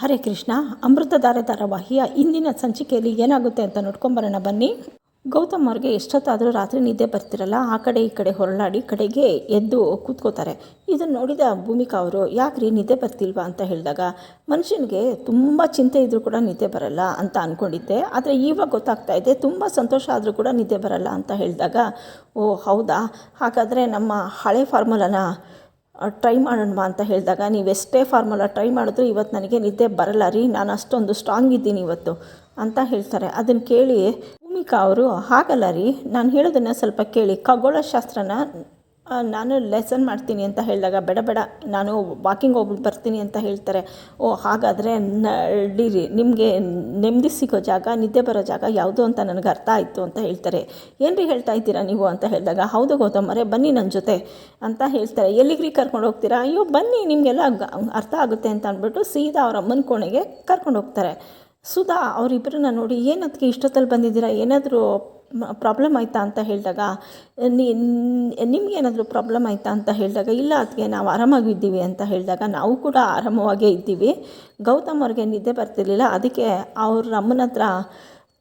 ಹರೇ ಕೃಷ್ಣ ಅಮೃತಧಾರೆ ಧಾರಾವಾಹಿಯ ಇಂದಿನ ಸಂಚಿಕೆಯಲ್ಲಿ ಏನಾಗುತ್ತೆ ಅಂತ ನೋಡ್ಕೊಂಬರೋಣ ಬನ್ನಿ. ಗೌತಮ್ ಅವ್ರಿಗೆ ಎಷ್ಟೊತ್ತಾದರೂ ರಾತ್ರಿ ನಿದ್ದೆ ಬರ್ತಿರಲ್ಲ, ಆ ಕಡೆ ಈ ಕಡೆ ಹೊರಳಾಡಿ ಕಡೆಗೆ ಎದ್ದು ಕೂತ್ಕೋತಾರೆ. ಇದನ್ನು ನೋಡಿದ ಭೂಮಿಕಾ ಅವರು, ಯಾಕ್ರಿ ನಿದ್ದೆ ಬರ್ತಿಲ್ವಾ? ಅಂತ ಹೇಳಿದಾಗ, ಮನುಷ್ಯನಿಗೆ ತುಂಬ ಚಿಂತೆ ಇದ್ದರೂ ಕೂಡ ನಿದ್ದೆ ಬರಲ್ಲ ಅಂತ ಅಂದ್ಕೊಂಡಿದ್ದೆ ಆದರೆ ಇವಾಗ ಗೊತ್ತಾಗ್ತಾ ಇದೆ, ತುಂಬ ಸಂತೋಷ ಆದರೂ ಕೂಡ ನಿದ್ದೆ ಬರಲ್ಲ ಅಂತ ಹೇಳಿದಾಗ, ಓ, ಹೌದಾ? ಹಾಗಾದರೆ ನಮ್ಮ ಹಳೆ ಫಾರ್ಮುಲಾನ ಟ್ರೈ ಮಾಡೋಣ ಅಂತ ಹೇಳಿದಾಗ, ನೀವು ಎಷ್ಟೇ ಫಾರ್ಮುಲಾ ಟ್ರೈ ಮಾಡಿದ್ರು ಇವತ್ತು ನನಗೆ ನಿದ್ದೆ ಬರಲ್ಲ ರೀ, ನಾನು ಅಷ್ಟೊಂದು ಸ್ಟ್ರಾಂಗ್ ಇದ್ದೀನಿ ಇವತ್ತು ಅಂತ ಹೇಳ್ತಾರೆ. ಅದನ್ನು ಕೇಳಿ ಭೂಮಿಕಾ ಅವರು, ಹಾಗಲ್ಲ ರೀ, ನಾನು ಹೇಳೋದನ್ನು ಸ್ವಲ್ಪ ಕೇಳಿ. ಖಗೋಳಶಾಸ್ತ್ರನ ನಾನು ಲೆಸನ್ ಮಾಡ್ತೀನಿ ಅಂತ ಹೇಳಿದಾಗ, ಬೇಡ ಬೇಡ, ನಾನು ವಾಕಿಂಗ್ ಹೋಗ್ಬಿಟ್ಟು ಬರ್ತೀನಿ ಅಂತ ಹೇಳ್ತಾರೆ. ಓ, ಹಾಗಾದರೆ ನಡೀರಿ, ನಿಮಗೆ ನೆಮ್ಮದಿ ಸಿಗೋ ಜಾಗ, ನಿದ್ದೆ ಬರೋ ಜಾಗ ಯಾವುದು ಅಂತ ನನಗೆ ಅರ್ಥ ಆಯಿತು ಅಂತ ಹೇಳ್ತಾರೆ. ಏನ್ರಿ ಹೇಳ್ತಾ ಇದ್ದೀರಾ ನೀವು ಅಂತ ಹೇಳಿದಾಗ, ಹೌದು ಗೌತಮರೇ, ಬನ್ನಿ ನನ್ನ ಜೊತೆ ಅಂತ ಹೇಳ್ತಾರೆ. ಎಲ್ಲಿಗ್ರಿ ಕರ್ಕೊಂಡು ಹೋಗ್ತೀರಾ? ಅಯ್ಯೋ, ಬನ್ನಿ, ನಿಮಗೆಲ್ಲ ಅರ್ಥ ಆಗುತ್ತೆ ಅಂತ ಅಂದ್ಬಿಟ್ಟು ಸೀದಾ ಅವರ ಅಮ್ಮನ ಕೋಣೆಗೆ ಕರ್ಕೊಂಡು ಹೋಗ್ತಾರೆ. ಸುಧಾ ಅವರಿಬ್ಬರನ್ನ ನೋಡಿ ಏನದಕ್ಕೆ ಇಷ್ಟೊತ್ತಲ್ಲಿ ಬಂದಿದ್ದೀರಾ? ಏನಾದರೂ ಪ್ರಾಬ್ಲಮ್ ಆಯಿತಾ ಅಂತ ಹೇಳಿದಾಗ ನಿಮಗೇನಾದರೂ ಪ್ರಾಬ್ಲಮ್ ಆಯಿತಾ ಅಂತ ಹೇಳಿದಾಗ, ಇಲ್ಲ ಅದಕ್ಕೆ ನಾವು ಆರಾಮಾಗಿದ್ದೀವಿ ಅಂತ ಹೇಳಿದಾಗ, ನಾವು ಕೂಡ ಆರಾಮವಾಗೇ ಇದ್ದೀವಿ. ಗೌತಮ್ ಅವ್ರಿಗೆ ನಿದ್ದೆ ಬರ್ತಿರ್ಲಿಲ್ಲ. ಅದಕ್ಕೆ ಅವ್ರ ಅಮ್ಮನ ಹತ್ರ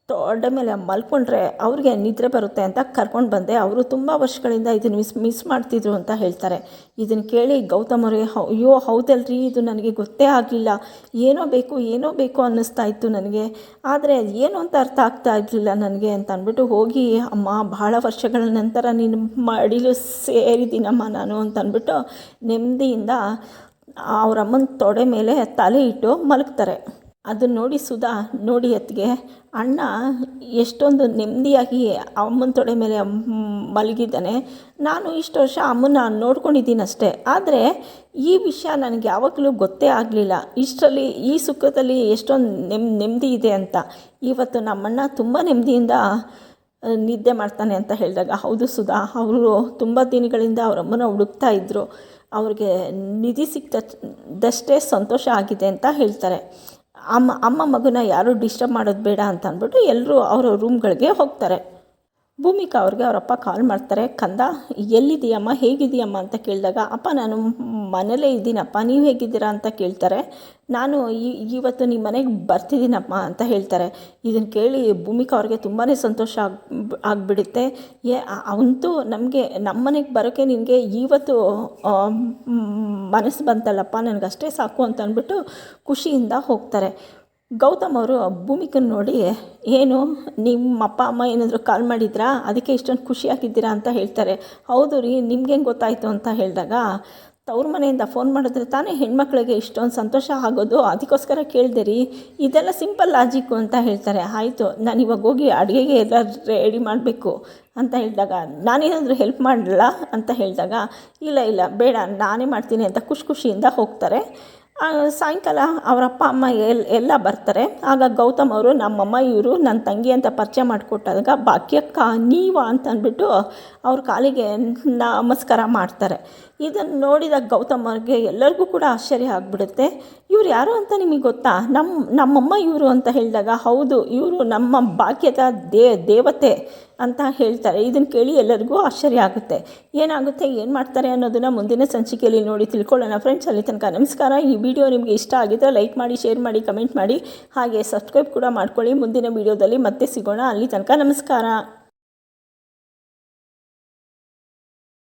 ತೊಡೆ ಮೇಲೆ ಮಲ್ಕೊಂಡ್ರೆ ಅವ್ರಿಗೆ ನಿದ್ರೆ ಬರುತ್ತೆ ಅಂತ ಕರ್ಕೊಂಡು ಬಂದೆ. ಅವರು ತುಂಬ ವರ್ಷಗಳಿಂದ ಇದನ್ನು ಮಿಸ್ ಮಿಸ್ ಮಾಡ್ತಿದ್ರು ಅಂತ ಹೇಳ್ತಾರೆ. ಇದನ್ನು ಕೇಳಿ ಗೌತಮ್ ಅವರಿಗೆ ಹೌ, ಅಯ್ಯೋ, ಹೌದಲ್ರಿ, ಇದು ನನಗೆ ಗೊತ್ತೇ ಆಗಲಿಲ್ಲ. ಏನೋ ಬೇಕು ಏನೋ ಬೇಕು ಅನ್ನಿಸ್ತಾ ಇತ್ತು ನನಗೆ. ಆದರೆ ಏನು ಅಂತ ಅರ್ಥ ಆಗ್ತಾ ಇರಲಿಲ್ಲ ನನಗೆ ಅಂತ ಅಂದ್ಬಿಟ್ಟು ಹೋಗಿ, ಅಮ್ಮ ಬಹಳ ವರ್ಷಗಳ ನಂತರ ನೀನು ಮಡಿಲು ಸೇರಿದ್ದೀನಮ್ಮ ನಾನು ಅಂತ ಅಂದ್ಬಿಟ್ಟು ನೆಮ್ಮದಿಯಿಂದ ಅವರಮ್ಮನ ತೊಡೆ ಮೇಲೆ ತಲೆ ಇಟ್ಟು ಮಲಗ್ತಾರೆ. ಅದನ್ನ ನೋಡಿ ಸುಧಾ, ನೋಡಿ ಅತ್ತಿಗೆ, ಅಣ್ಣ, ಎಷ್ಟೊಂದು ನೆಮ್ಮದಿಯಾಗಿ ಅಮ್ಮನ ತೊಡೆ ಮೇಲೆ ಮಲಗಿದ್ದಾನೆ. ನಾನು ಇಷ್ಟು ವರ್ಷ ಅಮ್ಮನ ನೋಡ್ಕೊಂಡಿದ್ದೀನಿ ಅಷ್ಟೇ. ಆದರೆ ಈ ವಿಷಯ ನನಗೆ ಯಾವಾಗಲೂ ಗೊತ್ತೇ ಆಗಲಿಲ್ಲ. ಇಷ್ಟರಲ್ಲಿ, ಈ ಸುಖದಲ್ಲಿ ಎಷ್ಟೊಂದು ನೆಮ್, ನೆಮ್ಮದಿ ಇದೆ ಅಂತ. ಇವತ್ತು ನಮ್ಮಣ್ಣ ತುಂಬ ನೆಮ್ಮದಿಯಿಂದ ನಿದ್ದೆ ಮಾಡ್ತಾನೆ ಅಂತ ಹೇಳಿದಾಗ, ಹೌದು ಸುಧಾ, ಅವರು ತುಂಬ ದಿನಗಳಿಂದ ಅವ್ರ ಅಮ್ಮನ ಹುಡುಕ್ತಾ ಇದ್ದರು ಅವ್ರಿಗೆ ನಿಧಿ ಸಿಕ್ತದಷ್ಟೇ ಸಂತೋಷ ಆಗಿದೆ ಅಂತ ಹೇಳ್ತಾರೆ. ಅಮ್ಮ ಅಮ್ಮ ಮಗನ ಯಾರೂ ಡಿಸ್ಟರ್ಬ್ ಮಾಡೋದು ಬೇಡ ಅಂತ ಅಂದ್ಬಿಟ್ಟು ಎಲ್ಲರೂ ಅವರ ರೂಮ್ಗಳಿಗೆ ಹೋಗ್ತಾರೆ. ಭೂಮಿಕಾ ಅವ್ರಿಗೆ ಅವರಪ್ಪ ಕಾಲ್ ಮಾಡ್ತಾರೆ, ಕಂದ ಎಲ್ಲಿದೆಯಮ್ಮ ಹೇಗಿದೆಯಮ್ಮ ಅಂತ ಕೇಳಿದಾಗ, ಅಪ್ಪ, ನಾನು ಮನೇಲೇ ಇದ್ದೀನಪ್ಪ, ನೀವು ಹೇಗಿದ್ದೀರಾ? ಅಂತ ಕೇಳ್ತಾರೆ. ನಾನು ಇವತ್ತು ನಿಮ್ಮ ಮನೆಗೆ ಬರ್ತಿದ್ದೀನಪ್ಪ ಅಂತ ಹೇಳ್ತಾರೆ. ಇದನ್ನು ಕೇಳಿ ಭೂಮಿಕಾ ಅವ್ರಿಗೆ ತುಂಬಾ ಸಂತೋಷ ಆಗಿ, ಆಗಿಬಿಡುತ್ತೆ. ಏ, ಅವಂತೂ ನಮಗೆ ನಮ್ಮ ಮನೆಗೆ ಬರೋಕ್ಕೆ ನಿನಗೆ ಇವತ್ತು ಮನಸ್ಸು ಬಂತಲ್ಲಪ್ಪ, ನನಗಷ್ಟೇ ಸಾಕು ಅಂತ ಅಂದ್ಬಿಟ್ಟು ಖುಷಿಯಿಂದ ಹೋಗ್ತಾರೆ. ಗೌತಮ್ ಅವರು ಭೂಮಿಕನ್ ನೋಡಿ, ಏನು ನಿಮ್ಮ ಅಪ್ಪ ಅಮ್ಮ ಏನಾದರೂ ಕಾಲ್ ಮಾಡಿದ್ರಾ? ಅದಕ್ಕೆ ಇಷ್ಟೊಂದು ಖುಷಿಯಾಗಿದ್ದೀರಾ ಅಂತ ಹೇಳ್ತಾರೆ. ಹೌದು ರೀ ನಿಮ್ಗೇನು ಗೊತ್ತಾಯಿತು ಅಂತ ಹೇಳಿದಾಗ, ತವ್ರ ಮನೆಯಿಂದ ಫೋನ್ ಮಾಡಿದ್ರೆ ತಾನೇ ಹೆಣ್ಮಕ್ಳಿಗೆ ಇಷ್ಟೊಂದು ಸಂತೋಷ ಆಗೋದು, ಅದಕ್ಕೋಸ್ಕರ ಕೇಳಿದೆ ರೀ. ಇದೆಲ್ಲ ಸಿಂಪಲ್ ಲಾಜಿಕ್ಕು ಅಂತ ಹೇಳ್ತಾರೆ. ಆಯಿತು, ನಾನು ಇವಾಗ ಹೋಗಿ ಅಡುಗೆಗೆ ಎಲ್ಲ ರೆಡಿ ಮಾಡಬೇಕು ಅಂತ ಹೇಳಿದಾಗ, ನಾನೇನಾದರೂ ಹೆಲ್ಪ್ ಮಾಡಲ್ಲ ಅಂತ ಹೇಳಿದಾಗ, ಇಲ್ಲ ಇಲ್ಲ, ಬೇಡ, ನಾನೇ ಮಾಡ್ತೀನಿ ಅಂತ ಖುಷಿ ಖುಷಿಯಿಂದ ಹೋಗ್ತಾರೆ. ಸಾಯಂಕಾಲ ಅವರ ಅಪ್ಪ, ಅಮ್ಮ ಎಲ್, ಎಲ್ಲ ಬರ್ತಾರೆ. ಆಗ ಗೌತಮ್ ಅವರು, ನಮ್ಮಮ್ಮ, ಇವರು ನನ್ನ ತಂಗಿ ಅಂತ ಪರಿಚಯ ಮಾಡಿಕೊಟ್ಟಾಗ ಭಾಗ್ಯಕ್ಕ ನೀವಾ ಅಂತ ಅಂದ್ಬಿಟ್ಟು ಅವ್ರ ಕಾಲಿಗೆ ನಮಸ್ಕಾರ ಮಾಡ್ತಾರೆ. ಇದನ್ನು ನೋಡಿದಾಗ ಗೌತಮ್ ಅವ್ರಿಗೆ ಎಲ್ಲರಿಗೂ ಕೂಡ ಆಶ್ಚರ್ಯ ಆಗಿಬಿಡುತ್ತೆ. ಇವ್ರು ಯಾರು ಅಂತ ನಿಮಗೆ ಗೊತ್ತಾ? ನಮ್ಮ ನಮ್ಮಮ್ಮ ಇವರು ಅಂತ ಹೇಳಿದಾಗ, ಹೌದು, ಇವರು ನಮ್ಮ ಭಾಗ್ಯದ ದೇ, ದೇವತೆ. ಅಂತ ಹೇಳ್ತಾರೆ. ಇದನ್ನು ಕೇಳಿ ಎಲ್ಲರಿಗೂ ಆಶ್ಚರ್ಯ ಆಗುತ್ತೆ. ಏನಾಗುತ್ತೆ, ಏನು ಮಾಡ್ತಾರೆ ಅನ್ನೋದನ್ನು ಮುಂದಿನ ಸಂಚಿಕೆಯಲ್ಲಿ ನೋಡಿ ತಿಳ್ಕೊಳ್ಳೋಣ. ಫ್ರೆಂಡ್ಸ್ ಅಲ್ಲಿ ತನಕ ನಮಸ್ಕಾರ. ಈ ವಿಡಿಯೋ ನಿಮಗೆ ಇಷ್ಟ ಆಗಿದ್ದರೆ ಲೈಕ್ ಮಾಡಿ, ಶೇರ್ ಮಾಡಿ, ಕಮೆಂಟ್ ಮಾಡಿ. ಹಾಗೆ ಸಬ್ಸ್ಕ್ರೈಬ್ ಕೂಡ ಮಾಡ್ಕೊಳ್ಳಿ. ಮುಂದಿನ ವಿಡಿಯೋದಲ್ಲಿ ಮತ್ತೆ ಸಿಗೋಣ. ಅಲ್ಲಿ ತನಕ ನಮಸ್ಕಾರ.